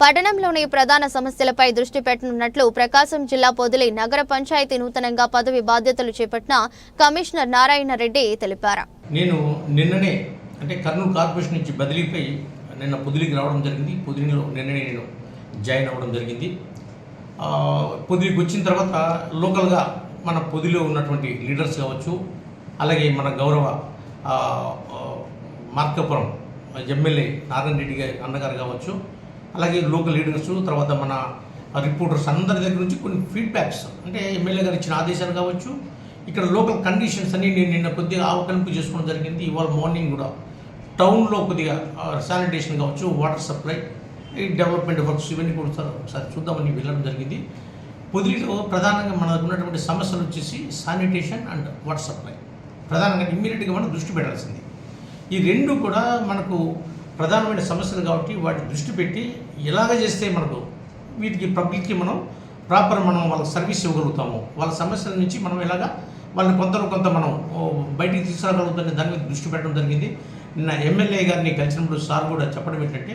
పట్టణంలోని ప్రధాన సమస్యలపై దృష్టి పెట్టనున్నట్లు ప్రకాశం జిల్లా పొదిలి నగర పంచాయతీ నూతనంగా పదవి బాధ్యతలు చేపట్టిన కమిషనర్ నారాయణ రెడ్డి తెలిపారు. నేను నిన్ననే అంటే కర్నూలు కార్పొరేషన్ నుంచి బదిలీపై నిన్న పొదిలికి రావడం జరిగింది. పొదిలిలో నిన్ననే నేను జాయిన్ అవ్వడం జరిగింది. పొదిలికి వచ్చిన తర్వాత లోకల్గా మన పొదిలో ఉన్నటువంటి లీడర్స్ కావచ్చు అలాగే మన గౌరవ ఆ, మార్కాపురం ఎమ్మెల్యే నారాయణ రెడ్డి గారి అన్నగారు కావచ్చు అలాగే లోకల్ లీడర్స్ తర్వాత మన రిపోర్టర్స్ అందరి దగ్గర నుంచి కొన్ని ఫీడ్బ్యాక్స్ అంటే ఎమ్మెల్యే గారు ఇచ్చిన ఆదేశాలు కావచ్చు ఇక్కడ లోకల్ కండిషన్స్ అన్ని నేను నిన్న కొద్దిగా ఆవకలింపు చేసుకోవడం జరిగింది. ఇవాళ మార్నింగ్ కూడా టౌన్లో కొద్దిగా శానిటేషన్ కావచ్చు వాటర్ సప్లై ఈ డెవలప్మెంట్ వర్క్స్ ఇవన్నీ కూడా సార్ ఒకసారి చూద్దామని వెళ్ళడం జరిగింది. పొదిలిలో ప్రధానంగా మన ఉన్నటువంటి సమస్యలు వచ్చేసి శానిటేషన్ అండ్ వాటర్ సప్లై ప్రధానంగా ఇమ్మీడియట్గా మనం దృష్టి పెట్టాల్సింది. ఈ రెండు కూడా మనకు ప్రధానమైన సమస్యలు కాబట్టి వాటి దృష్టి పెట్టి ఎలాగ చేస్తే మనకు వీటికి పబ్లిక్కి మనం ప్రాపర్ మనం వాళ్ళకి సర్వీస్ ఇవ్వగలుగుతాము. వాళ్ళ సమస్యల నుంచి మనం ఎలాగా వాళ్ళని కొంత కొంత మనం బయటికి తీసుకురాగలుగుతామని దాని మీద దృష్టి పెట్టడం జరిగింది. నిన్న ఎమ్మెల్యే గారిని కలిసినప్పుడు సార్ కూడా చెప్పడం ఏంటంటే